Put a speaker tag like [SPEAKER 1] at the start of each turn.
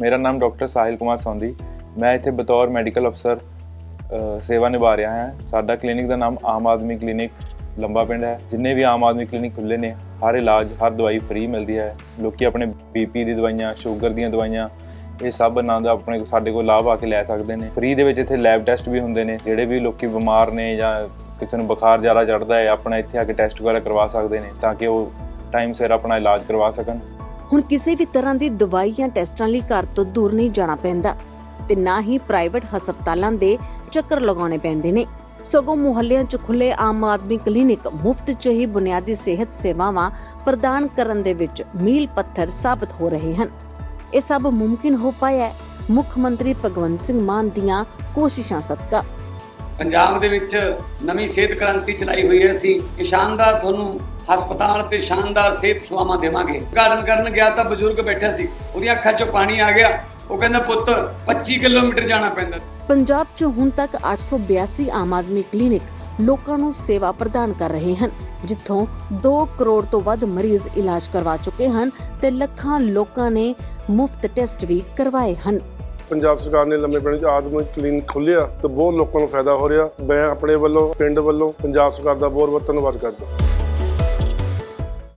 [SPEAKER 1] ਮੇਰਾ ਨਾਮ ਡਾਕਟਰ ਸਾਹਿਲ ਕੁਮਾਰ ਸੌਂਦੀ। ਮੈਂ ਇੱਥੇ ਬਤੌਰ ਮੈਡੀਕਲ ਅਫਸਰ ਸੇਵਾ ਨਿਭਾ ਰਿਹਾ ਹਾਂ। ਸਾਡਾ ਕਲੀਨਿਕ ਦਾ ਨਾਮ ਆਮ ਆਦਮੀ ਕਲੀਨਿਕ ਲੰਬਾ ਪਿੰਡ ਹੈ। ਜਿੰਨੇ ਵੀ ਆਮ ਆਦਮੀ ਕਲੀਨਿਕ ਖੁੱਲੇ ਨੇ, ਹਰ ਇਲਾਜ, ਹਰ ਦਵਾਈ ਫ੍ਰੀ ਮਿਲਦੀ ਹੈ। ਲੋਕੀ ਆਪਣੇ ਬੀਪੀ ਦੀ ਦਵਾਈਆਂ, ਸ਼ੂਗਰ ਦੀਆਂ ਦਵਾਈਆਂ, ਇਹ ਸਭ ਨਾਂ ਦਾ ਆਪਣੇ ਸਾਡੇ ਕੋਲ ਲਾਭ ਆ ਕੇ ਲੈ ਸਕਦੇ ਨੇ। ਫ੍ਰੀ ਦੇ ਵਿੱਚ ਇੱਥੇ ਲੈਬ ਟੈਸਟ ਵੀ ਹੁੰਦੇ ਨੇ, ਜਿਹੜੇ ਵੀ ਲੋਕੀ ਬਿਮਾਰ ਨੇ ਜਾਂ ਕਿਸੇ ਨੂੰ ਬੁਖਾਰ ਜ਼ਿਆਦਾ ਚੜਦਾ ਹੈ, ਆਪਣਾ ਇੱਥੇ ਆ ਕੇ ਟੈਸਟ ਵਗੈਰਾ ਕਰਵਾ ਸਕਦੇ ਨੇ, ਤਾਂ ਕਿ ਉਹ ਟਾਈਮ ਸਿਰ ਆਪਣਾ ਇਲਾਜ ਕਰਵਾ ਸਕਣ।
[SPEAKER 2] ਹੁਣ ਕਿਸੇ ਵੀ ਤਰ੍ਹਾਂ ਦੀ ਦਵਾਈ ਜਾਂ ਟੈਸਟਾਂ ਲਈ ਘਰ ਤੋਂ ਦੂਰ ਨਹੀਂ ਜਾਣਾ ਪੈਂਦਾ ਤੇ ਨਾ ਹੀ ਪ੍ਰਾਈਵੇਟ ਹਸਪਤਾਲਾਂ ਦੇ ਚੱਕਰ ਲਗਾਉਣੇ ਪੈਂਦੇ ਨੇ। ਸਗੋਂ ਮੁਹੱਲਿਆਂ 'ਚ ਖੁੱਲੇ ਆਮ ਆਦਮੀ ਕਲੀਨਿਕ ਮੁਫਤ 'ਚ ਹੀ ਬੁਨਿਆਦੀ ਸਿਹਤ ਸੇਵਾਵਾਂ ਪ੍ਰਦਾਨ ਕਰਨ ਦੇ ਵਿੱਚ ਮੀਲ ਪੱਥਰ ਸਾਬਤ ਹੋ ਰਹੇ ਹਨ। ਇਹ ਸਭ ਮੁਮਕਿਨ ਹੋ ਪਾਇਆ ਮੁੱਖ ਮੰਤਰੀ ਭਗਵੰਤ ਸਿੰਘ ਮਾਨ ਦੀਆਂ ਕੋਸ਼ਿਸ਼ਾਂ ਸਦਕਾ।
[SPEAKER 3] ਪੰਜਾਬ ਦੇ ਵਿੱਚ ਨਵੀਂ ਸਿਹਤ ਕ੍ਰਾਂਤੀ ਚਲਾਈ ਹੋਈ ਹੈ। ਅਸੀਂ ਇਹ ਸ਼ਾਨਦਾਰ ਤੁਹਾਨੂੰ ਹਸਪਤਾਲ ਤੇ ਸ਼ਾਨਦਾਰ ਸਿਹਤ ਸੇਵਾਵਾਂ ਦੇਵਾਂਗੇ। ਉਦਘਾਟਨ ਕਰਨ ਗਿਆ ਤਾਂ ਬਜ਼ੁਰਗ ਬੈਠਾ ਸੀ। ਉਹਦੀਆਂ ਅੱਖਾਂ 'ਚੋਂ ਪਾਣੀ ਆ ਗਿਆ। ਉਹ ਕਹਿੰਦਾ, ਪੁੱਤ 25 ਕਿਲੋਮੀਟਰ ਜਾਣਾ ਪੈਂਦਾ।
[SPEAKER 2] ਪੰਜਾਬ 'ਚ ਹੁਣ ਤੱਕ 882 ਆਮ ਆਦਮੀ ਕਲੀਨਿਕ ਲੋਕਾਂ ਨੂੰ ਸੇਵਾ ਪ੍ਰਦਾਨ ਕਰ ਰਹੇ ਹਨ, ਜਿੱਥੋਂ 2 ਕਰੋੜ ਤੋਂ ਵੱਧ ਮਰੀਜ਼ ਇਲਾਜ ਕਰਵਾ ਚੁੱਕੇ ਹਨ ਤੇ ਲੱਖਾਂ ਲੋਕਾਂ ਨੇ ਮੁਫਤ ਟੈਸਟ ਵੀ ਕਰਵਾਏ ਹਨ।
[SPEAKER 4] ਪੰਜਾਬ ਸਰਕਾਰ ਨੇ ਲੰਮੇ ਪਿੰਡ 'ਚ ਆਦਮਿਕ ਕਲੀਨਿਕ ਖੋਲ੍ਹਿਆ ਤੇ ਬਹੁਤ ਲੋਕਾਂ ਨੂੰ ਫਾਇਦਾ ਹੋ ਰਿਹਾ। ਮੈਂ ਆਪਣੇ ਵੱਲੋਂ, ਪਿੰਡ ਵੱਲੋਂ, ਪੰਜਾਬ ਸਰਕਾਰ ਦਾ ਬਹੁਤ ਬਹੁਤ ਧੰਨਵਾਦ ਕਰਦਾ।